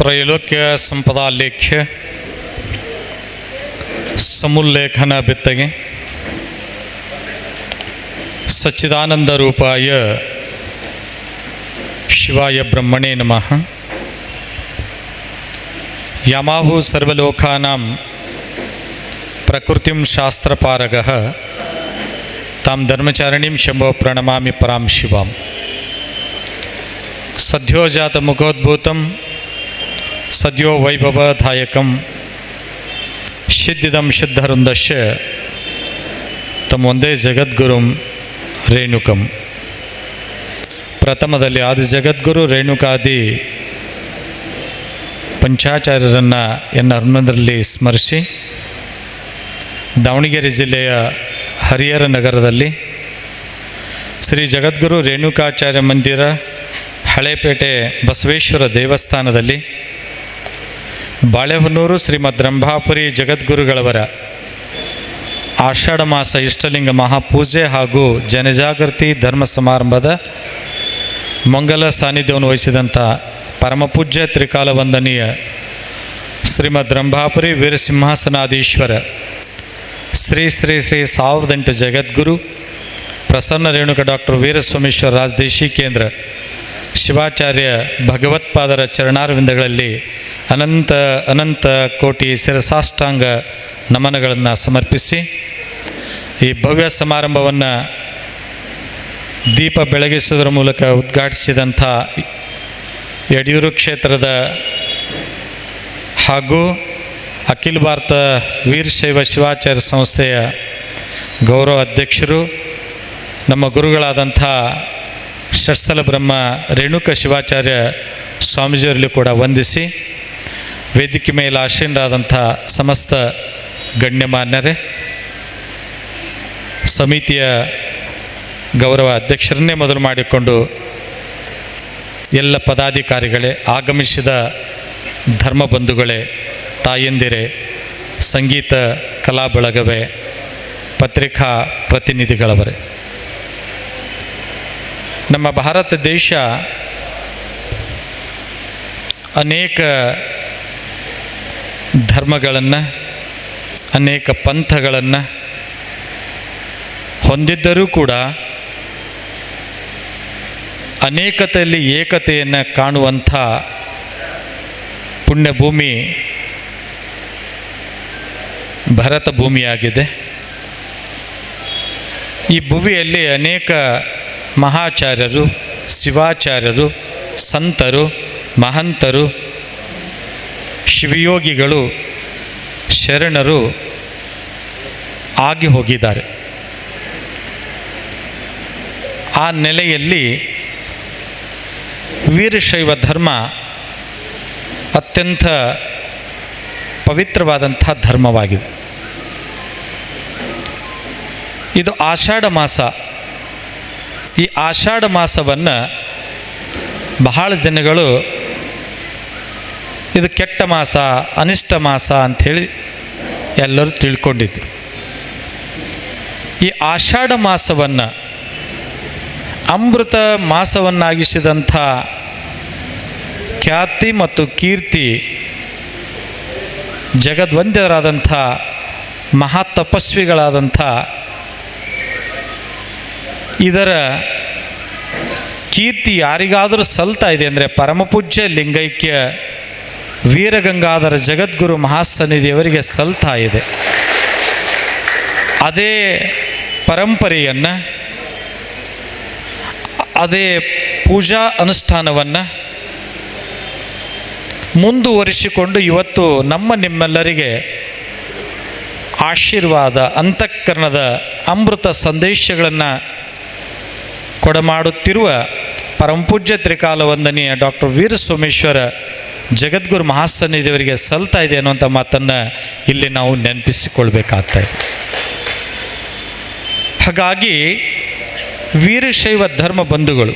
ತ್ರೈಲೋಕ್ಯ ಸಂಪದಾಲೇಖ್ಯ ಸಮುಲ್ಲೇಖನ ಬಿತ್ತಗೆ ಸಚ್ಚಿದಾನಂದ ರೂಪಾಯ ಶಿವಾಯ ಬ್ರಹ್ಮಣೇ ನಮಃ ಯಮಾಹು ಸರ್ವಲೋಕಾನಾಂ ಪ್ರಕೃತಿಂ ಶಾಸ್ತ್ರಪಾರಗಃ ತಾಂ ಧರ್ಮಚಾರಿಣೀಂ ಶಂಭೋ ಪ್ರಣಮಾಮಿ ಪರಾಂ ಶಿವಾಂ ಸದ್ಯೋಜಾತ ಮುಖೋದ್ಭೂತಂ ಸದ್ಯೋ ವೈಭವದಾಯಕಂ. ಸಿದ್ಧಿದಂ ಸಿದ್ಧರುಂದಶ ತಮ್ಮ ಒಂದೇ ಜಗದ್ಗುರುಂ ರೇಣುಕಂ. ಪ್ರಥಮದಲ್ಲಿ ಆದಿ ಜಗದ್ಗುರು ರೇಣುಕಾದಿ ಪಂಚಾಚಾರ್ಯರನ್ನು ಎನ್ನ ಹನ್ನೊಂದರಲ್ಲಿ ಸ್ಮರಿಸಿ, ದಾವಣಗೆರೆ ಜಿಲ್ಲೆಯ ಹರಿಹರ ನಗರದಲ್ಲಿ ಶ್ರೀ ಜಗದ್ಗುರು ರೇಣುಕಾಚಾರ್ಯ ಮಂದಿರ ಹಳೇಪೇಟೆ ಬಸವೇಶ್ವರ ದೇವಸ್ಥಾನದಲ್ಲಿ ಬಾಳೆಹೊನ್ನೂರು ಶ್ರೀಮದ್ ರಂಭಾಪುರಿ ಜಗದ್ಗುರುಗಳವರ ಆಷಾಢ ಮಾಸ ಇಷ್ಟಲಿಂಗ ಮಹಾಪೂಜೆ ಹಾಗೂ ಜನಜಾಗೃತಿ ಧರ್ಮ ಸಮಾರಂಭದ ಮಂಗಲ ಸಾನ್ನಿಧ್ಯವನ್ನು ವಹಿಸಿದಂಥ ಪರಮಪೂಜ್ಯ ತ್ರಿಕಾಲ ವಂದನೀಯ ಶ್ರೀಮದ್ ರಂಭಾಪುರಿ ವೀರಸಿಂಹಾಸನಾಧೀಶ್ವರ ಶ್ರೀ ಶ್ರೀ ಶ್ರೀ ಸಾವಿರದ ಎಂಟು ಜಗದ್ಗುರು ಪ್ರಸನ್ನ ರೇಣುಕ ಡಾಕ್ಟರ್ ವೀರಸ್ವಾಮೇಶ್ವರ ರಾಜದೇಶಿ ಕೇಂದ್ರ ಶಿವಾಚಾರ್ಯ ಭಗವತ್ಪಾದರ ಚರಣಾರವಿಂದಗಳಲ್ಲಿ ಅನಂತ ಅನಂತ ಕೋಟಿ ಶಿರಸಾಷ್ಟಾಂಗ ನಮನಗಳನ್ನು ಸಮರ್ಪಿಸಿ ಈ ಭವ್ಯ ಸಮಾರಂಭವನ್ನು ದೀಪ ಬೆಳಗಿಸುವುದರ ಮೂಲಕ ಉದ್ಘಾಟಿಸಿದಂಥ ಯಡಿಯೂರು ಕ್ಷೇತ್ರದ ಹಾಗೂ ಅಖಿಲ ಭಾರತ ವೀರಶೈವ ಶಿವಾಚಾರ್ಯ ಸಂಸ್ಥೆಯ ಗೌರವ ಅಧ್ಯಕ್ಷರು, ನಮ್ಮ ಗುರುಗಳಾದಂಥ ಷಟ್ಸ್ಥಲ ಬ್ರಹ್ಮ, ರೇಣುಕ ಶಿವಾಚಾರ್ಯ ಸ್ವಾಮೀಜಿಯವರಲ್ಲಿ ಕೂಡ ವಂದಿಸಿ ವೇದಿಕೆ ಮೇಲೆ ಆಶೀನರಾದಂಥ ಸಮಸ್ತ ಗಣ್ಯಮಾನ್ಯರೇ, ಸಮಿತಿಯ ಗೌರವ ಅಧ್ಯಕ್ಷರನ್ನೇ ಮೊದಲು ಮಾಡಿಕೊಂಡು ಎಲ್ಲ ಪದಾಧಿಕಾರಿಗಳೇ, ಆಗಮಿಸಿದ ಧರ್ಮ ಬಂಧುಗಳೇ, ತಾಯಂದಿರೇ, ಸಂಗೀತ ಕಲಾ ಬಳಗವೇ, ಪತ್ರಿಕಾ ಪ್ರತಿನಿಧಿಗಳವರೇ. ನಮ್ಮ ಭಾರತ ದೇಶ ಅನೇಕ ಧರ್ಮಗಳನ್ನು, ಅನೇಕ ಪಂಥಗಳನ್ನು ಹೊಂದಿದ್ದರೂ ಕೂಡ ಅನೇಕತೆಯಲ್ಲಿ ಏಕತೆಯನ್ನು ಕಾಣುವಂಥ ಪುಣ್ಯಭೂಮಿ ಭರತ ಭೂಮಿಯಾಗಿದೆ. ಈ ಭುವಿಯಲ್ಲಿ ಅನೇಕ ಮಹಾಚಾರ್ಯರು, ಶಿವಾಚಾರ್ಯರು, ಸಂತರು, ಮಹಂತರು ಶಿವಯೋಗಿಗಳು ಶರಣರು ಆಗಿ ಹೋಗಿದ್ದಾರೆ. ಆ ನೆಲೆಯಲ್ಲಿ ವೀರಶೈವ ಧರ್ಮ ಅತ್ಯಂತ ಪವಿತ್ರವಾದಂಥ ಧರ್ಮವಾಗಿದೆ. ಇದು ಆಷಾಢ ಮಾಸ. ಈ ಆಷಾಢ ಮಾಸವನ್ನು ಬಹಳ ಜನಗಳು ಇದು ಕೆಟ್ಟ ಮಾಸ, ಅನಿಷ್ಟ ಮಾಸ ಅಂಥೇಳಿ ಎಲ್ಲರೂ ತಿಳ್ಕೊಂಡಿದ್ರು. ಈ ಆಷಾಢ ಮಾಸವನ್ನು, ಅಮೃತ ಮಾಸವನ್ನಾಗಿಸಿದಂಥ ಖ್ಯಾತಿ ಮತ್ತು ಕೀರ್ತಿ, ಜಗದ್ವಂದ್ಯರಾದಂಥ ಮಹಾ ತಪಸ್ವಿಗಳಾದಂಥ ಇದರ ಕೀರ್ತಿ ಯಾರಿಗಾದರೂ ಸಲ್ತಾ ಇದೆ ಅಂದರೆ ಪರಮಪೂಜ್ಯ ಲಿಂಗೈಕ್ಯ ವೀರಗಂಗಾಧರ ಜಗದ್ಗುರು ಮಹಾಸನ್ನಿಧಿಯವರಿಗೆ ಸಲ್ತಾ ಇದೆ. ಅದೇ ಪರಂಪರೆಯನ್ನು, ಅದೇ ಪೂಜಾ ಅನುಷ್ಠಾನವನ್ನು ಮುಂದುವರಿಸಿಕೊಂಡು ಇವತ್ತು ನಮ್ಮ ನಿಮ್ಮೆಲ್ಲರಿಗೆ ಆಶೀರ್ವಾದ, ಅಂತಃಕರಣದ ಅಮೃತ ಸಂದೇಶಗಳನ್ನು ಕೊಡಮಾಡುತ್ತಿರುವ ಪರಂಪೂಜ್ಯ ತ್ರಿಕಾಲ ವಂದನೀಯ ಡಾಕ್ಟರ್ ವೀರ ಸೋಮೇಶ್ವರ ಜಗದ್ಗುರು ಮಹಾಸನ್ನಿಧಿಯವರಿಗೆ ಸಲ್ತಾ ಇದೆ ಅನ್ನುವಂಥ ಮಾತನ್ನು ಇಲ್ಲಿ ನಾವು ನೆನಪಿಸಿಕೊಳ್ಬೇಕಾಗ್ತಾ ಇದೆ. ಹಾಗಾಗಿ ವೀರಶೈವ ಧರ್ಮ ಬಂಧುಗಳು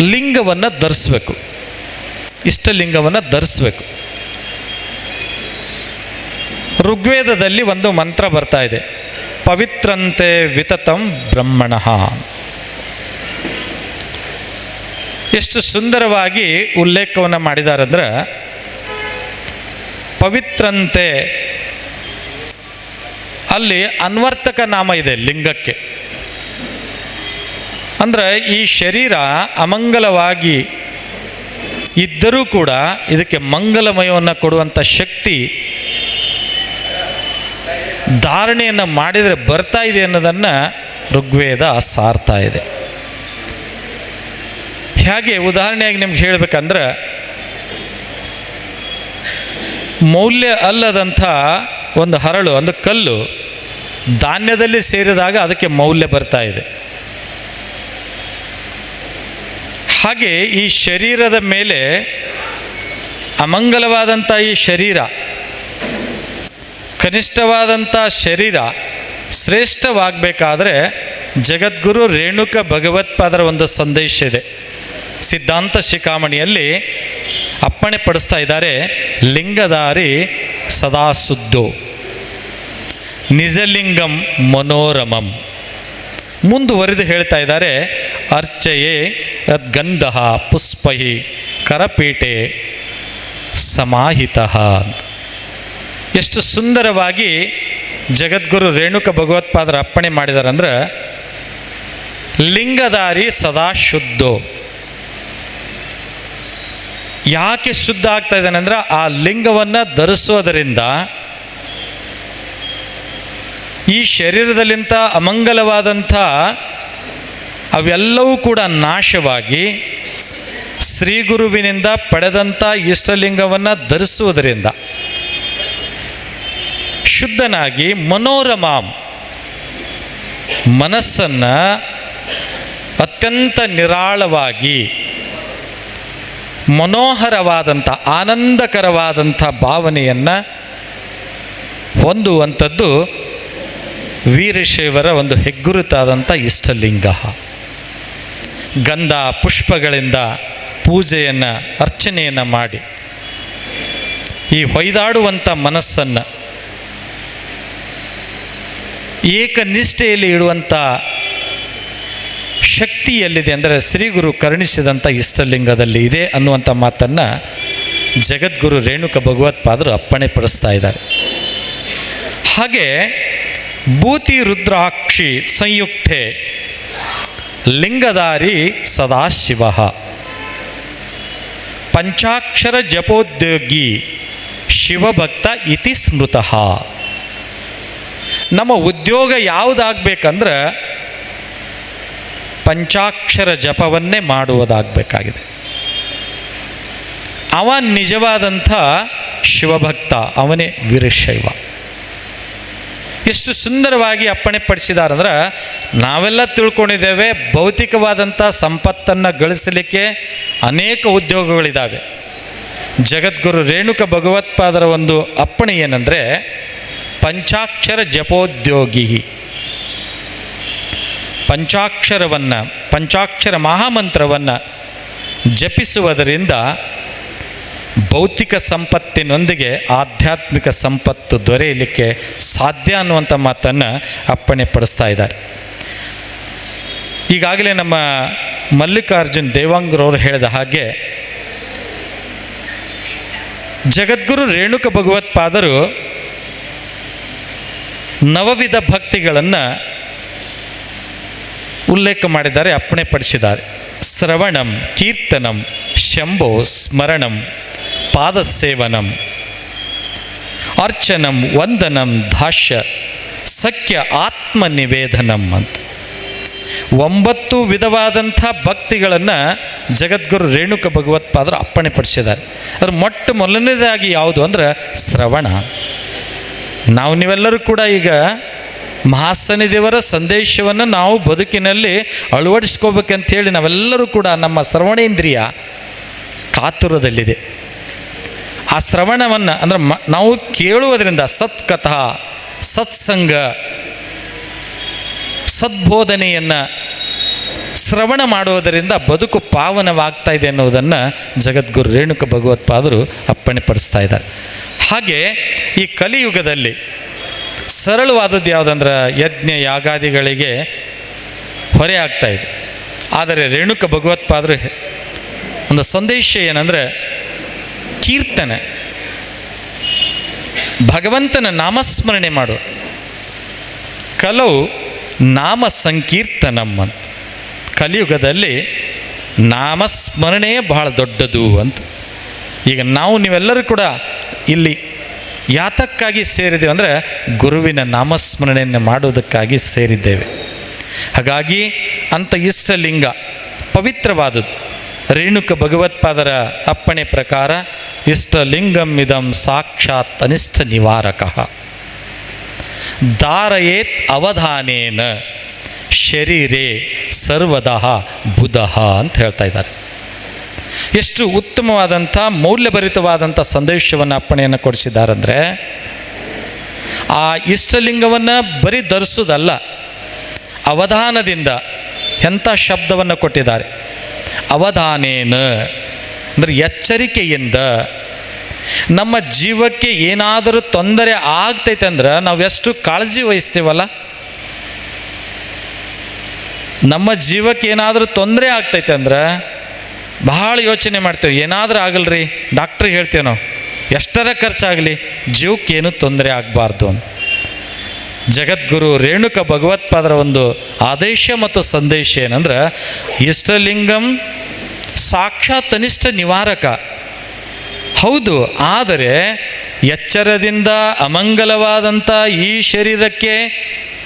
ಲಿಂಗವನ್ನು ಧರಿಸ್ಬೇಕು. ಇಷ್ಟಲಿಂಗವನ್ನು ಧರಿಸ್ಬೇಕು. ಋಗ್ವೇದದಲ್ಲಿ ಒಂದು ಮಂತ್ರ ಬರ್ತಾ ಇದೆ. ಪವಿತ್ರಂತೆ ವಿತತಂ ಬ್ರಹ್ಮಣ. ಎಷ್ಟು ಸುಂದರವಾಗಿ ಉಲ್ಲೇಖವನ್ನು ಮಾಡಿದಾರಂದ್ರೆ, ಪವಿತ್ರಂತೆ ಅಲ್ಲಿ ಅನ್ವರ್ತಕ ನಾಮ ಇದೆ ಲಿಂಗಕ್ಕೆ. ಅಂದ್ರೆ ಈ ಶರೀರ ಅಮಂಗಲವಾಗಿ ಇದ್ದರೂ ಕೂಡ ಇದಕ್ಕೆ ಮಂಗಲಮಯವನ್ನು ಕೊಡುವಂಥ ಶಕ್ತಿ ಧಾರಣೆಯನ್ನು ಮಾಡಿದರೆ ಬರ್ತಾ ಇದೆ ಅನ್ನೋದನ್ನು ಋಗ್ವೇದ ಸಾರ್ತಾ ಇದೆ. ಹೇಗೆ ಉದಾಹರಣೆಯಾಗಿ ನಿಮ್ಗೆ ಹೇಳಬೇಕಂದ್ರೆ, ಮೌಲ್ಯ ಅಲ್ಲದಂಥ ಒಂದು ಹರಳು, ಒಂದು ಕಲ್ಲು ಧಾನ್ಯದಲ್ಲಿ ಸೇರಿದಾಗ ಅದಕ್ಕೆ ಮೌಲ್ಯ ಬರ್ತಾ ಇದೆ. ಹಾಗೆ ಈ ಶರೀರದ ಮೇಲೆ ಅಮಂಗಲವಾದಂಥ ಈ ಶರೀರ, ಕನಿಷ್ಠವಾದಂಥ ಶರೀರ ಶ್ರೇಷ್ಠವಾಗಬೇಕಾದ್ರೆ ಜಗದ್ಗುರು ರೇಣುಕ ಭಗವತ್ಪಾದರ ಒಂದು ಸಂದೇಶ ಇದೆ. ಸಿದ್ಧಾಂತ ಶಿಖಾಮಣಿಯಲ್ಲಿ ಅಪ್ಪಣೆ ಪಡಿಸ್ತಾ ಇದ್ದಾರೆ, ಲಿಂಗಧಾರಿ ಸದಾ ಸುದ್ದು ನಿಜಲಿಂಗಂ ಮನೋರಮಂ. ಮುಂದುವರೆದು ಹೇಳ್ತಾ ಇದ್ದಾರೆ, ಅರ್ಚಯೇ ಗಂಧ ಪುಷ್ಪಹಿ ಕರಪೀಟೆ ಸಮಾಹಿತ. ಎಷ್ಟು ಸುಂದರವಾಗಿ ಜಗದ್ಗುರು ರೇಣುಕ ಭಗವತ್ಪಾದರ ಅಪ್ಪಣೆ ಮಾಡಿದಾರಂದ್ರೆ, ಲಿಂಗಧಾರಿ ಸದಾ ಶುದ್ಧೋ ಯಾಕೆ ಶುದ್ಧ ಆಗ್ತಾ ಇದ್ದಾನೆ ಅಂದ್ರೆ ಆ ಲಿಂಗವನ್ನು ಧರಿಸೋದರಿಂದ ಈ ಶರೀರದಲ್ಲಿಂತ ಅಮಂಗಲವಾದಂಥ ಅವೆಲ್ಲವೂ ಕೂಡ ನಾಶವಾಗಿ ಶ್ರೀ ಗುರುವಿನಿಂದ ಪಡೆದಂಥ ಇಷ್ಟಲಿಂಗವನ್ನು ಧರಿಸುವುದರಿಂದ ಶುದ್ಧನಾಗಿ ಮನೋರಮಾಂ ಮನಸ್ಸನ್ನು ಅತ್ಯಂತ ನಿರಾಳವಾಗಿ ಮನೋಹರವಾದಂಥ, ಆನಂದಕರವಾದಂಥ ಭಾವನೆಯನ್ನು ಹೊಂದುವಂಥದ್ದು ವೀರಶೈವರ ಒಂದು ಹೆಗ್ಗುರುತಾದಂಥ ಇಷ್ಟಲಿಂಗ. ಗಂಧ ಪುಷ್ಪಗಳಿಂದ ಪೂಜೆಯನ್ನು, ಅರ್ಚನೆಯನ್ನು ಮಾಡಿ ಈ ಹೊಯ್ದಾಡುವಂಥ ಮನಸ್ಸನ್ನು ಏಕನಿಷ್ಠೆಯಲ್ಲಿ ಇಡುವಂಥ ಶಕ್ತಿ ಎಲ್ಲಿದೆ ಅಂದರೆ ಶ್ರೀಗುರು ಕರುಣಿಸಿದಂಥ ಇಷ್ಟಲಿಂಗದಲ್ಲಿ ಇದೆ ಅನ್ನುವಂಥ ಮಾತನ್ನು ಜಗದ್ಗುರು ರೇಣುಕ ಭಗವತ್ಪಾದರು ಅಪ್ಪಣೆ ಪಡಿಸ್ತಾ ಇದ್ದಾರೆ. ಹಾಗೆ ಭೂತಿ ರುದ್ರಾಕ್ಷಿ ಸಂಯುಕ್ತೆ ಲಿಂಗಧಾರಿ ಸದಾಶಿವ. ಪಂಚಾಕ್ಷರ ಜಪೋದ್ಯೋಗಿ ಶಿವಭಕ್ತ ಇತಿ ಸ್ಮೃತಃ. ನಮ್ಮ ಉದ್ಯೋಗ ಯಾವುದಾಗಬೇಕಂದ್ರೆ ಪಂಚಾಕ್ಷರ ಜಪವನ್ನೇ ಮಾಡುವುದಾಗಬೇಕಾಗಿದೆ. ಅವ ನಿಜವಾದಂಥ ಶಿವಭಕ್ತ, ಅವನೇ ವೀರಶೈವ. ಎಷ್ಟು ಸುಂದರವಾಗಿ ಅಪ್ಪಣೆ ಪಡಿಸಿದಾರಂದ್ರೆ, ನಾವೆಲ್ಲ ತಿಳ್ಕೊಂಡಿದ್ದೇವೆ, ಭೌತಿಕವಾದಂಥ ಸಂಪತ್ತನ್ನು ಗಳಿಸಲಿಕ್ಕೆ ಅನೇಕ ಉದ್ಯೋಗಗಳಿದ್ದಾವೆ ಜಗದ್ಗುರು ರೇಣುಕ ಭಗವತ್ಪಾದರ ಒಂದು ಅಪ್ಪಣೆ ಏನಂದರೆ, ಪಂಚಾಕ್ಷರ ಜಪೋದ್ಯೋಗಿ ಪಂಚಾಕ್ಷರವನ್ನು, ಪಂಚಾಕ್ಷರ ಮಹಾಮಂತ್ರವನ್ನು ಜಪಿಸುವುದರಿಂದ ಭೌತಿಕ ಸಂಪತ್ತಿನೊಂದಿಗೆ ಆಧ್ಯಾತ್ಮಿಕ ಸಂಪತ್ತು ದೊರೆಯಲಿಕ್ಕೆ ಸಾಧ್ಯ ಅನ್ನುವಂಥ ಮಾತನ್ನು ಅಪ್ಪಣೆ ಪಡಿಸ್ತಾ ಇದ್ದಾರೆ. ಈಗಾಗಲೇ ನಮ್ಮ ಮಲ್ಲಿಕಾರ್ಜುನ್ ದೇವಾಂಗ್ರವರು ಹೇಳಿದ ಹಾಗೆ ಜಗದ್ಗುರು ರೇಣುಕ ಭಗವತ್ಪಾದರು ನವವಿಧ ಭಕ್ತಿಗಳನ್ನು ಉಲ್ಲೇಖ ಮಾಡಿದ್ದಾರೆ ಅಪ್ಪಣೆ ಪಡಿಸಿದ್ದಾರೆ ಶ್ರವಣಂ, ಕೀರ್ತನಂ, ಶಂಭೋ, ಸ್ಮರಣಂ, ಪಾದಸೇವನಂ, ಅರ್ಚನಂ, ವಂದನಂ ದಾಶ್ಯ ಸಖ್ಯ ಆತ್ಮನಿವೇದನಂ ಅಂತ. ಒಂಬತ್ತು ವಿಧವಾದಂಥ ಭಕ್ತಿಗಳನ್ನು ಜಗದ್ಗುರು ರೇಣುಕ ಭಗವತ್ಪಾದರು ಅಪ್ಪಣೆ ಪಡಿಸಿದ್ದಾರೆ ಅದ್ರ ಮೊಟ್ಟ ಮೊದಲನೇದಾಗಿ ಯಾವುದು ಅಂದ್ರೆ ಶ್ರವಣ. ನಾವು ನೀವೆಲ್ಲರೂ ಕೂಡ ಈಗ ಮಹಾಸನಿ ದೇವರ ಸಂದೇಶವನ್ನು ನಾವು ಬದುಕಿನಲ್ಲಿ ಅಳವಡಿಸ್ಕೋಬೇಕಂಥೇಳಿ ನಾವೆಲ್ಲರೂ ಕೂಡ ನಮ್ಮ ಶ್ರವಣೇಂದ್ರಿಯ ಕಾತುರದಲ್ಲಿದೆ. ಆ ಶ್ರವಣವನ್ನು ಅಂದ್ರೆ ಮ, ನಾವು ಕೇಳುವುದರಿಂದ ಸತ್ಕಥಾ, ಸತ್ಸಂಗ, ಸದ್ಬೋಧನೆಯನ್ನು ಶ್ರವಣ ಮಾಡುವುದರಿಂದ ಬದುಕು ಪಾವನವಾಗ್ತಾ ಇದೆ ಅನ್ನೋದನ್ನು ಜಗದ್ಗುರು ರೇಣುಕ ಭಗವತ್ಪಾದರು ಅಪ್ಪಣೆಪಡಿಸ್ತಾ ಇದ್ದಾರೆ. ಹಾಗೆ ಈ ಕಲಿಯುಗದಲ್ಲಿ ಸರಳವಾದದ್ದು ಯಾವುದಂದ್ರೆ ಯಜ್ಞ ಯಾಗಾದಿಗಳಿಗೆ ಹೊರೆ ಆಗ್ತಾ ಇದೆ. ಆದರೆ ರೇಣುಕ ಭಗವತ್ಪಾದರು ಒಂದು ಸಂದೇಶ ಏನಂದರೆ ಕೀರ್ತನೆ. ಭಗವಂತನ ನಾಮಸ್ಮರಣೆ ಮಾಡು. ಕಲವು ನಾಮ ಸಂಕೀರ್ತನಮ್ಮ ಅಂತ. ಕಲಿಯುಗದಲ್ಲಿ ನಾಮಸ್ಮರಣೆಯೇ ಬಹಳ ದೊಡ್ಡದು ಅಂತ. ಈಗ ನಾವು ನೀವೆಲ್ಲರೂ ಕೂಡ ಇಲ್ಲಿ ಯಾತಕ್ಕಾಗಿ ಸೇರಿದ್ದೇವೆ ಅಂದರೆ ಗುರುವಿನ ನಾಮಸ್ಮರಣೆಯನ್ನು ಮಾಡುವುದಕ್ಕಾಗಿ ಸೇರಿದ್ದೇವೆ. ಹಾಗಾಗಿ ಅಂತ ಇಷ್ಟಲಿಂಗ ಪವಿತ್ರವಾದದ್ದು. ರೇಣುಕ ಭಗವತ್ಪಾದರ ಅಪ್ಪಣೆ ಪ್ರಕಾರ ಇಷ್ಟಲಿಂಗಂ ಇದಂ ಸಾಕ್ಷಾತ್ ಅನಿಷ್ಟ ನಿವಾರಕ. ದಾರಯೇತ್ ಅವಧಾನೇನ ಶರೀರೇ ಸರ್ವದಃ ಬುಧ ಅಂತ ಹೇಳ್ತಾ ಇದ್ದಾರೆ. ಎಷ್ಟು ಉತ್ತಮವಾದಂಥ ಮೌಲ್ಯಭರಿತವಾದಂಥ ಸಂದೇಶವನ್ನು ಅಪ್ಪಣೆಯನ್ನು ಕೊಡಿಸಿದ್ದಾರಂದರೆ, ಆ ಇಷ್ಟಲಿಂಗವನ್ನು ಬರೀ ಧರಿಸೋದಲ್ಲ, ಅವಧಾನದಿಂದ ಎಂಥ ಶಬ್ದವನ್ನು ಕೊಟ್ಟಿದ್ದಾರೆ? ಅವಧಾನೇನ? ಅಂದರೆ ಎಚ್ಚರಿಕೆಯಿಂದ. ನಮ್ಮ ಜೀವಕ್ಕೆ ಏನಾದರೂ ತೊಂದರೆ ಆಗ್ತೈತೆ ಅಂದ್ರೆ ನಾವು ಎಷ್ಟು ಕಾಳಜಿ ವಹಿಸ್ತೀವಲ್ಲ? ನಮ್ಮ ಜೀವಕ್ಕೆ ಏನಾದರೂ ತೊಂದರೆ ಆಗ್ತೈತೆ ಅಂದ್ರೆ ಬಹಳ ಯೋಚನೆ ಮಾಡ್ತೇವೆ. ಏನಾದರೂ ಆಗಲ್ರಿ? ಡಾಕ್ಟ್ರಿಗೆ ಹೇಳ್ತೇವೆ ನಾವು. ಎಷ್ಟರ ಖರ್ಚಾಗಲಿ? ಜೀವಕ್ಕೇನು ತೊಂದರೆ ಆಗಬಾರ್ದು ಅಂತ. ಜಗದ್ಗುರು ರೇಣುಕ ಭಗವತ್ಪಾದರ ಒಂದು ಆದೇಶ ಮತ್ತು ಸಂದೇಶ ಏನಂದ್ರೆ, ಇಷ್ಟಲಿಂಗಂ ಸಾಕ್ಷಾತ್ ಅನಿಷ್ಟ ನಿವಾರಕ. ಹೌದು, ಆದರೆ ಎಚ್ಚರದಿಂದ ಅಮಂಗಲವಾದಂಥ ಈ ಶರೀರಕ್ಕೆ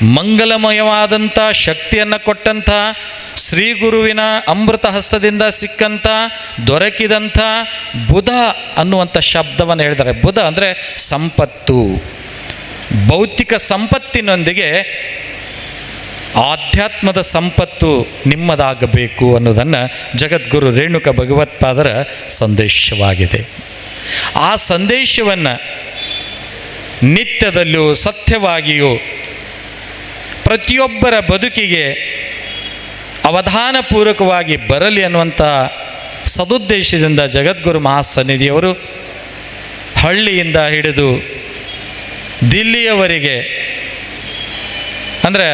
ಮಂಗಲಮಯವಾದಂಥ ಶಕ್ತಿಯನ್ನು ಕೊಟ್ಟಂಥ ಶ್ರೀ ಗುರುವಿನ ಅಮೃತ ಹಸ್ತದಿಂದ ಸಿಕ್ಕಂಥ ದೊರಕಿದಂಥ ಬುಧ ಅನ್ನುವಂಥ ಶಬ್ದವನ್ನು ಹೇಳಿದ್ದಾರೆ. ಬುಧ ಅಂದರೆ ಸಂಪತ್ತು. ಭೌತಿಕ ಸಂಪತ್ತಿನೊಂದಿಗೆ ಆಧ್ಯಾತ್ಮದ ಸಂಪತ್ತು ನಿಮ್ಮದಾಗಬೇಕು ಅನ್ನೋದನ್ನು ಜಗದ್ಗುರು ರೇಣುಕ ಭಗವತ್ಪಾದರ ಸಂದೇಶವಾಗಿದೆ. ಆ ಸಂದೇಶವನ್ನು ನಿತ್ಯದಲ್ಲೂ ಸತ್ಯವಾಗಿಯೂ ಪ್ರತಿಯೊಬ್ಬರ ಬದುಕಿಗೆ ಅವಧಾನಪೂರ್ವಕವಾಗಿ ಬರಲಿ ಅನ್ನುವಂಥ ಸದುದ್ದೇಶದಿಂದ ಜಗದ್ಗುರು ಮಹಾಸನ್ನಿಧಿಯವರು ಹಳ್ಳಿಯಿಂದ ಹಿಡಿದು ದಿಲ್ಲಿಯವರೆಗೆ, ಅಂದರೆ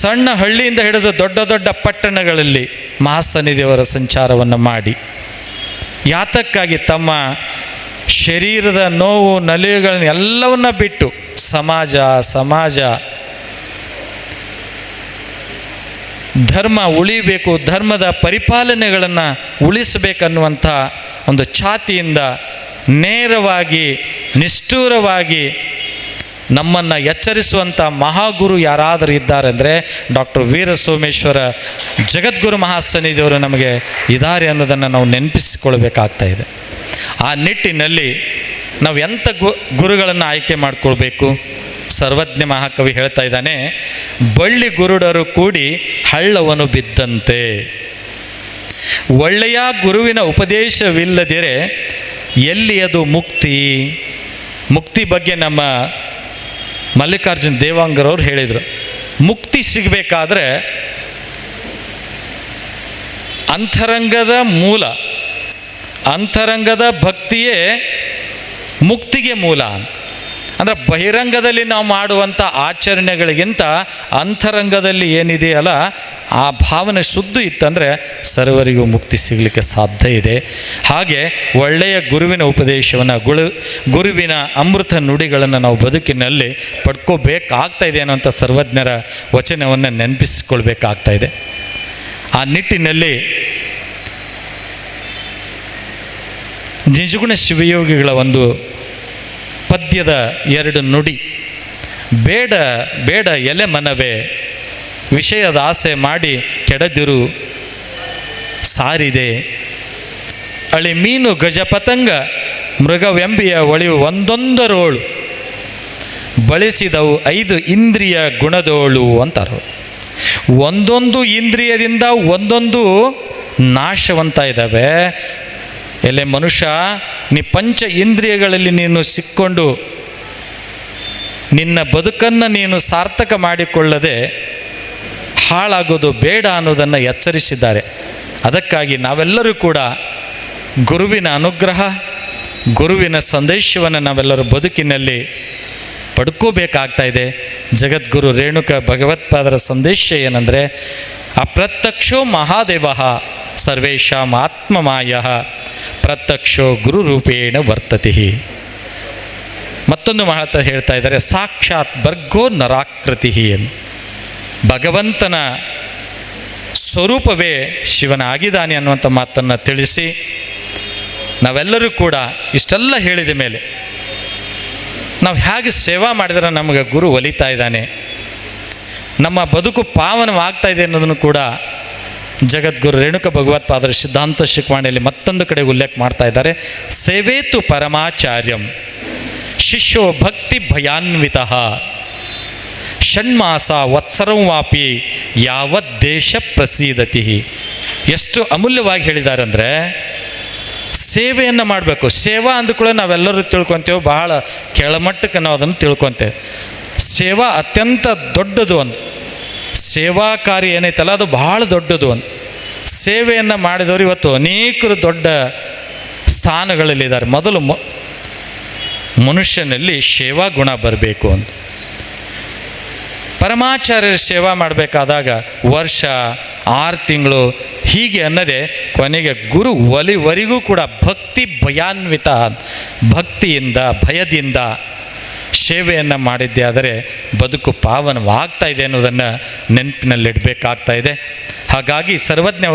ಸಣ್ಣ ಹಳ್ಳಿಯಿಂದ ಹಿಡಿದು ದೊಡ್ಡ ದೊಡ್ಡ ಪಟ್ಟಣಗಳಲ್ಲಿ ಮಹಾಸನ್ನಿಧಿಯವರ ಸಂಚಾರವನ್ನು ಮಾಡಿ, ಯಾತಕ್ಕಾಗಿ ತಮ್ಮ ಶರೀರದ ನೋವು, ನಲಿವುಗಳನ್ನ ಎಲ್ಲವನ್ನ ಬಿಟ್ಟು ಸಮಾಜ ಸಮಾಜ ಧರ್ಮ ಉಳಿಬೇಕು, ಧರ್ಮದ ಪರಿಪಾಲನೆಗಳನ್ನು ಉಳಿಸಬೇಕನ್ನುವಂಥ ಒಂದು ಛಾತಿಯಿಂದ ನೇರವಾಗಿ, ನಿಷ್ಠೂರವಾಗಿ ನಮ್ಮನ್ನು ಎಚ್ಚರಿಸುವಂಥ ಮಹಾಗುರು ಯಾರಾದರೂ ಇದ್ದಾರೆ ಅಂದರೆ ಡಾಕ್ಟರ್ ವೀರ ಸೋಮೇಶ್ವರ ಜಗದ್ಗುರು ಮಹಾಸನ್ನಿಧಿಯವರು ನಮಗೆ ಇದ್ದಾರೆ ಅನ್ನೋದನ್ನು ನಾವು ನೆನಪಿಸಿಕೊಳ್ಬೇಕಾಗ್ತಾ ಇದೆ. ಆ ನಿಟ್ಟಿನಲ್ಲಿ ನಾವು ಎಂಥ ಗು, ಗುರುಗಳನ್ನು ಆಯ್ಕೆ ಮಾಡಿಕೊಳ್ಬೇಕು? ಸರ್ವಜ್ಞ ಮಹಾಕವಿ ಹೇಳ್ತಾ ಇದ್ದಾನೆ, ಬಳ್ಳಿ ಗುರುಡರು ಕೂಡಿ ಹಳ್ಳವನು ಬಿದ್ದಂತೆ. ಒಳ್ಳೆಯ ಗುರುವಿನ ಉಪದೇಶವಿಲ್ಲದಿರೆ ಎಲ್ಲಿ ಅದು ಮುಕ್ತಿ? ಮುಕ್ತಿ ಬಗ್ಗೆ ನಮ್ಮ ಮಲ್ಲಿಕಾರ್ಜುನ್ ದೇವಾಂಗರವ್ರು ಹೇಳಿದರು. ಮುಕ್ತಿ ಸಿಗಬೇಕಾದ್ರೆ ಅಂತರಂಗದ ಮೂಲ, ಅಂತರಂಗದ ಭಕ್ತಿಯೇ ಮುಕ್ತಿಗೆ ಮೂಲ ಅಂತ. ಅಂದರೆ ಬಹಿರಂಗದಲ್ಲಿ ನಾವು ಮಾಡುವಂಥ ಆಚರಣೆಗಳಿಗಿಂತ ಅಂತರಂಗದಲ್ಲಿ ಏನಿದೆಯಲ್ಲ ಆ ಭಾವನೆ ಶುದ್ಧ ಇತ್ತಂದರೆ ಸರ್ವರಿಗೂ ಮುಕ್ತಿ ಸಿಗಲಿಕ್ಕೆ ಸಾಧ್ಯ ಇದೆ. ಹಾಗೆ ಒಳ್ಳೆಯ ಗುರುವಿನ ಉಪದೇಶವನ್ನು, ಗುಳು, ಗುರುವಿನ ಅಮೃತ ನುಡಿಗಳನ್ನು ನಾವು ಬದುಕಿನಲ್ಲಿ ಪಡ್ಕೋಬೇಕಾಗ್ತಾ ಇದೆ ಅನ್ನೋಂಥ ಸರ್ವಜ್ಞರ ವಚನವನ್ನು ನೆನಪಿಸಿಕೊಳ್ಬೇಕಾಗ್ತಾ ಇದೆ. ಆ ನಿಟ್ಟಿನಲ್ಲಿ ನಿಜಗುಣ ಶಿವಯೋಗಿಗಳ ಒಂದು ಪದ್ಯದ ಎರಡು ನುಡಿ. ಬೇಡ ಬೇಡ ಎಲೆ ಮನವೇ, ವಿಷಯದ ಆಸೆ ಮಾಡಿ ಕೆಡದಿರು, ಸಾರಿದೆ. ಅಳಿ ಮೀನು ಗಜಪತಂಗ ಮೃಗವೆಂಬಿಯ ಒಳಿವು ಒಂದೊಂದರೋಳು. ಬಳಸಿದವು ಐದು ಇಂದ್ರಿಯ ಗುಣದೋಳು ಅಂತಾರೆ. ಒಂದೊಂದು ಇಂದ್ರಿಯದಿಂದ ಒಂದೊಂದು ನಾಶವಂತ ಇದ್ದಾವೆ ಎಲೆ ಮನುಷ್ಯ, ನೀ ಪಂಚ ಇಂದ್ರಿಯಗಳಲ್ಲಿ ನೀನು ಸಿಕ್ಕೊಂಡು ನಿನ್ನ ಬದುಕನ್ನು ನೀನು ಸಾರ್ಥಕ ಮಾಡಿಕೊಳ್ಳದೆ ಹಾಳಾಗೋದು ಬೇಡ ಅನ್ನೋದನ್ನು ಎಚ್ಚರಿಸಿದ್ದಾರೆ. ಅದಕ್ಕಾಗಿ ನಾವೆಲ್ಲರೂ ಕೂಡ ಗುರುವಿನ ಅನುಗ್ರಹ, ಗುರುವಿನ ಸಂದೇಶವನ್ನು ನಾವೆಲ್ಲರೂ ಬದುಕಿನಲ್ಲಿ ಪಡ್ಕೋಬೇಕಾಗ್ತಾ ಇದೆ. ಜಗದ್ಗುರು ರೇಣುಕ ಭಗವತ್ಪಾದರ ಸಂದೇಶ ಏನಂದರೆ, ಅಪ್ರತ್ಯಕ್ಷೋ ಮಹಾದೇವ ಸರ್ವೇಶಾಂ ಆತ್ಮಮಾಯ ಪ್ರತ್ಯಕ್ಷೋ ಗುರುರೂಪೇಣ ವರ್ತತಿ. ಮತ್ತೊಂದು ಮಹತ್ವ ಹೇಳ್ತಾ ಇದ್ದಾರೆ, ಸಾಕ್ಷಾತ್ ಬರ್ಗೋ ನರಾಕೃತಿ ಎಂದು ಭಗವಂತನ ಸ್ವರೂಪವೇ ಶಿವನ ಆಗಿದ್ದಾನೆ ಅನ್ನುವಂಥ ಮಾತನ್ನು ತಿಳಿಸಿ, ನಾವೆಲ್ಲರೂ ಕೂಡ ಇಷ್ಟೆಲ್ಲ ಹೇಳಿದ ಮೇಲೆ ನಾವು ಹೇಗೆ ಸೇವಾ ಮಾಡಿದರೆ ನಮಗೆ ಗುರು ಒಲಿತಾ ಇದ್ದಾನೆ, ನಮ್ಮ ಬದುಕು ಪಾವನವಾಗ್ತಾ ಇದೆ ಅನ್ನೋದನ್ನು ಕೂಡ ಜಗದ್ಗುರು ರೇಣುಕ ಭಗವತ್ಪಾದರ ಸಿದ್ಧಾಂತ ಶಿಖವಾಣಿಯಲ್ಲಿ ಮತ್ತೊಂದು ಕಡೆ ಉಲ್ಲೇಖ ಮಾಡ್ತಾ ಇದ್ದಾರೆ. ಸೇವೇತು ಪರಮಾಚಾರ್ಯಂ ಶಿಷ್ಯೋ ಭಕ್ತಿ ಭಯಾನ್ವಿತ. ಷಣ್ಮಾಸ ವತ್ಸರಂ ವಾಪಿ ಯಾವ ದೇಶ ಪ್ರಸೀದತಿ. ಎಷ್ಟು ಅಮೂಲ್ಯವಾಗಿ ಹೇಳಿದ್ದಾರೆ ಅಂದರೆ ಸೇವೆಯನ್ನು ಮಾಡಬೇಕು. ಸೇವಾ ಅಂದ್ಕೂಡ ನಾವೆಲ್ಲರೂ ತಿಳ್ಕೊತೇವೆ. ಬಹಳ ಕೆಳಮಟ್ಟಕ್ಕೆ ನಾವು ಅದನ್ನು ತಿಳ್ಕೊತೇವೆ. ಸೇವಾ ಅತ್ಯಂತ ದೊಡ್ಡದು ಒಂದು. ಸೇವಾ ಕಾರ್ಯ ಏನೈತಲ್ಲ, ಅದು ಬಹಳ ದೊಡ್ಡದು ಅಂತ. ಸೇವೆಯನ್ನು ಮಾಡಿದವರು ಇವತ್ತು ಅನೇಕರು ದೊಡ್ಡ ಸ್ಥಾನಗಳಲ್ಲಿದ್ದಾರೆ. ಮೊದಲು ಮನುಷ್ಯನಲ್ಲಿ ಸೇವಾ ಗುಣ ಬರಬೇಕು ಅಂತ. ಪರಮಾಚಾರ್ಯರ ಸೇವಾ ಮಾಡಬೇಕಾದಾಗ ವರ್ಷ, ಆರು ತಿಂಗಳು, ಹೀಗೆ ಅನ್ನದೇ ಕೊನೆಗೆ ಗುರು ಒಲಿವರೆಗೂ ಕೂಡ ಭಕ್ತಿ ಭಯಾನ್ವಿತ ಭಕ್ತಿಯಿಂದ, ಭಯದಿಂದ ಸೇವೆಯನ್ನು ಮಾಡಿದ್ದೆ, ಆದರೆ ಬದುಕು ಪಾವನವಾಗ್ತಾ ಇದೆ ಅನ್ನೋದನ್ನು ನೆನಪಿನಲ್ಲಿಡಬೇಕಾಗ್ತಾ ಇದೆ. ಹಾಗಾಗಿ ಸರ್ವಜ್ಞ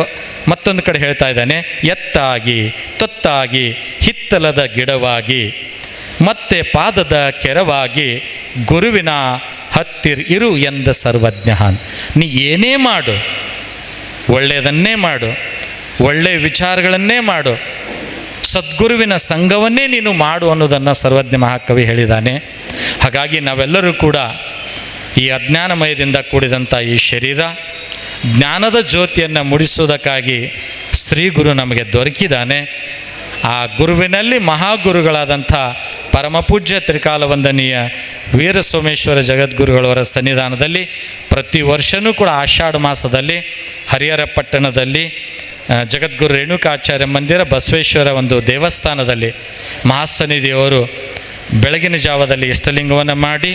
ಮತ್ತೊಂದು ಕಡೆ ಹೇಳ್ತಾ ಇದ್ದಾನೆ, ಎತ್ತಾಗಿ, ತೊತ್ತಾಗಿ, ಹಿತ್ತಲದ ಗಿಡವಾಗಿ, ಮತ್ತೆ ಪಾದದ ಕೆರವಾಗಿ ಗುರುವಿನ ಹತ್ತಿರ ಇರು ಎಂದ ಸರ್ವಜ್ಞ. ನೀ ಏನೇ ಮಾಡು, ಒಳ್ಳೆಯದನ್ನೇ ಮಾಡು ಒಳ್ಳೆಯ ವಿಚಾರಗಳನ್ನೇ ಮಾಡು, ಸದ್ಗುರುವಿನ ಸಂಘವನ್ನೇ ನೀನು ಮಾಡು ಅನ್ನೋದನ್ನು ಸರ್ವಜ್ಞ ಮಹಾಕವಿ ಹೇಳಿದ್ದಾನೆ ಹಾಗಾಗಿ ನಾವೆಲ್ಲರೂ ಕೂಡ ಈ ಅಜ್ಞಾನಮಯದಿಂದ ಕೂಡಿದಂಥ ಈ ಶರೀರ, ಜ್ಞಾನದ ಜ್ಯೋತಿಯನ್ನು ಮುಡಿಸುವುದಕ್ಕಾಗಿ ಸ್ತ್ರೀ ಗುರು ನಮಗೆ ದೊರಕಿದ್ದಾನೆ. ಆ ಗುರುವಿನಲ್ಲಿ ಮಹಾಗುರುಗಳಾದಂಥ ಪರಮಪೂಜ್ಯ ತ್ರಿಕಾಲವಂದನೀಯ ವೀರ ಸೋಮೇಶ್ವರ ಜಗದ್ಗುರುಗಳವರ ಸನ್ನಿಧಾನದಲ್ಲಿ, ಪ್ರತಿ ವರ್ಷವೂ ಕೂಡ ಆಷಾಢ ಮಾಸದಲ್ಲಿ, ಹರಿಹರ ಪಟ್ಟಣದಲ್ಲಿ ಜಗದ್ಗುರು ರೇಣುಕಾಚಾರ್ಯ ಮಂದಿರ ಬಸವೇಶ್ವರ ಒಂದು ದೇವಸ್ಥಾನದಲ್ಲಿ ಮಹಾಸನ್ನಿಧಿಯವರು ಬೆಳಗಿನ ಜಾವದಲ್ಲಿ ಇಷ್ಟಲಿಂಗವನ್ನು ಮಾಡಿ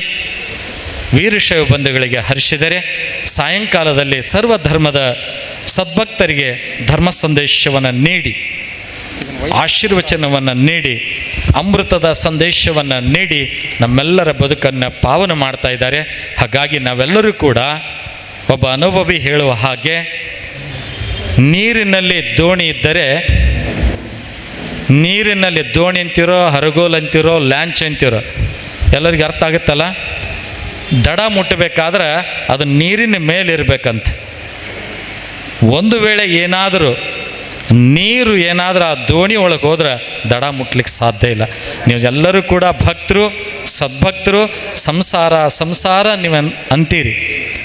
ವೀರಶೈವ ಬಂಧುಗಳಿಗೆ ಹರಿಸಿದರೆ ಸಾಯಂಕಾಲದಲ್ಲಿ ಸರ್ವಧರ್ಮದ ಸದ್ಭಕ್ತರಿಗೆ ಧರ್ಮ ಸಂದೇಶವನ್ನು ನೀಡಿ, ಆಶೀರ್ವಚನವನ್ನು ನೀಡಿ, ಅಮೃತದ ಸಂದೇಶವನ್ನು ನೀಡಿ ನಮ್ಮೆಲ್ಲರ ಬದುಕನ್ನು ಪಾವನ ಮಾಡ್ತಾ ಇದ್ದಾರೆ. ಹಾಗಾಗಿ ನಾವೆಲ್ಲರೂ ಕೂಡ ಒಬ್ಬ ಅನುಭವಿ ಹೇಳುವ ಹಾಗೆ ನೀರಿನಲ್ಲಿ ದೋಣಿ ಇದ್ದರೆ ನೀರಿನಲ್ಲಿ ದೋಣಿ ಅಂತಿರೋ, ಹರಗೋಲ್ ಅಂತಿರೋ, ಲ್ಯಾಂಚ್ ಅಂತಿರೋ, ಎಲ್ಲರಿಗೂ ಅರ್ಥ ಆಗುತ್ತಲ್ಲ? ದಡ ಮುಟ್ಟಬೇಕಾದ್ರೆ ಅದು ನೀರಿನ ಮೇಲಿರಬೇಕಂತ. ಒಂದು ವೇಳೆ ಏನಾದರೂ ನೀರು ಏನಾದರೂ ಆ ದೋಣಿ ಒಳಗೆ ಹೋದ್ರೆ ದಡ ಮುಟ್ಲಿಕ್ಕೆ ಸಾಧ್ಯ ಇಲ್ಲ. ನೀವು ಎಲ್ಲರೂ ಕೂಡ ಭಕ್ತರು, ಸದ್ಭಕ್ತರು, ಸಂಸಾರ ಸಂಸಾರ ನೀವು ಅಂತೀರಿ.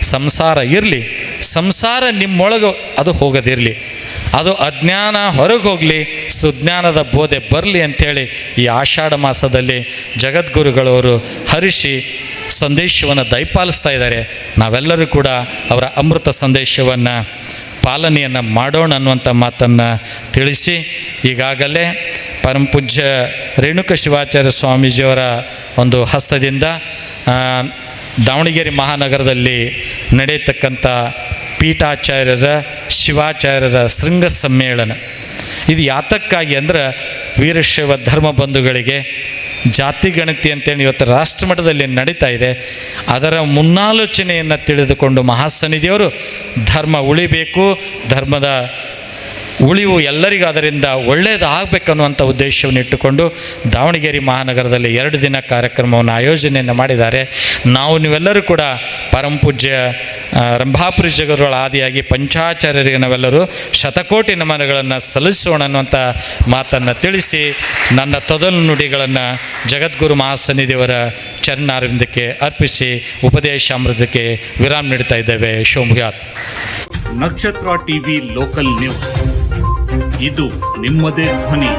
ಸಂಸಾರ ಇರಲಿ, ಸಂಸಾರ ನಿಮ್ಮೊಳಗೆ ಅದು ಹೋಗೋದಿರಲಿ. ಅದು ಅಜ್ಞಾನ ಹೊರಗೆ ಹೋಗಲಿ, ಸುಜ್ಞಾನದ ಬೋಧೆ ಬರಲಿ ಅಂಥೇಳಿ ಈ ಆಷಾಢ ಮಾಸದಲ್ಲಿ ಜಗದ್ಗುರುಗಳವರು ಹರಿಸಿ ಸಂದೇಶವನ್ನು ದಯಪಾಲಿಸ್ತಾ ಇದ್ದಾರೆ. ನಾವೆಲ್ಲರೂ ಕೂಡ ಅವರ ಅಮೃತ ಸಂದೇಶವನ್ನು ಪಾಲನೆಯನ್ನು ಮಾಡೋಣ ಅನ್ನುವಂಥ ಮಾತನ್ನು ತಿಳಿಸಿ, ಈಗಾಗಲೇ ಪರಮಪೂಜ್ಯ ರೇಣುಕ ಶಿವಾಚಾರ್ಯ ಸ್ವಾಮೀಜಿಯವರ ಒಂದು ಹಸ್ತದಿಂದ ದಾವಣಗೆರೆ ಮಹಾನಗರದಲ್ಲಿ ನಡೆಯತಕ್ಕಂಥ ಪೀಠಾಚಾರ್ಯರ, ಶಿವಾಚಾರ್ಯರ ಶೃಂಗ ಸಮ್ಮೇಳನ ಇದು ಯಾತಕ್ಕಾಗಿ ಅಂದ್ರೆ ವೀರಶೈವ ಧರ್ಮ ಬಂಧುಗಳಿಗೆ ಜಾತಿ ಗಣತಿ ಅಂತೇಳಿ ಇವತ್ತು ರಾಷ್ಟ್ರ ಮಟ್ಟದಲ್ಲಿ ನಡೀತಾ ಇದೆ. ಅದರ ಮುನ್ನಾಲೋಚನೆಯನ್ನು ತಿಳಿದುಕೊಂಡು ಮಹಾಸನ್ನಿಧಿಯವರು ಧರ್ಮ ಉಳಿಬೇಕು, ಧರ್ಮದ ಉಳಿವು ಎಲ್ಲರಿಗೂ ಅದರಿಂದ ಒಳ್ಳೆಯದಾಗಬೇಕನ್ನುವಂಥ ಉದ್ದೇಶವನ್ನು ಇಟ್ಟುಕೊಂಡು ದಾವಣಗೆರೆ ಮಹಾನಗರದಲ್ಲಿ ಎರಡು ದಿನ ಕಾರ್ಯಕ್ರಮವನ್ನು ಆಯೋಜನೆಯನ್ನು ಮಾಡಿದ್ದಾರೆ. ನಾವು ನೀವೆಲ್ಲರೂ ಕೂಡ ಪರಮಪೂಜ್ಯ ಪೂಜ್ಯ ರಂಭಾಪುರಿ ಜಗರುಗಳ ಆದಿಯಾಗಿ ಪಂಚಾಚಾರ್ಯರಿಗೆ ನಾವೆಲ್ಲರೂ ಶತಕೋಟಿ ನಮನಗಳನ್ನು ಸಲ್ಲಿಸೋಣ ಅನ್ನುವಂಥ ಮಾತನ್ನು ತಿಳಿಸಿ ನನ್ನ ತೊದಲು ನುಡಿಗಳನ್ನು ಜಗದ್ಗುರು ಮಹಾಸನ್ನಿಧಿಯವರ ಚರಣಾರವಿಂದಕ್ಕೆ ಅರ್ಪಿಸಿ ಉಪದೇಶಾಮೃತಕ್ಕೆ ವಿರಾಮ ನೀಡ್ತಾ ಇದ್ದೇವೆ. ಶಿವಮೊಗ್ಗ ನಕ್ಷತ್ರ ಟಿವಿ ಲೋಕಲ್ ನ್ಯೂಸ್. ಇದು ನಿಮ್ಮದೇ ಧ್ವನಿ.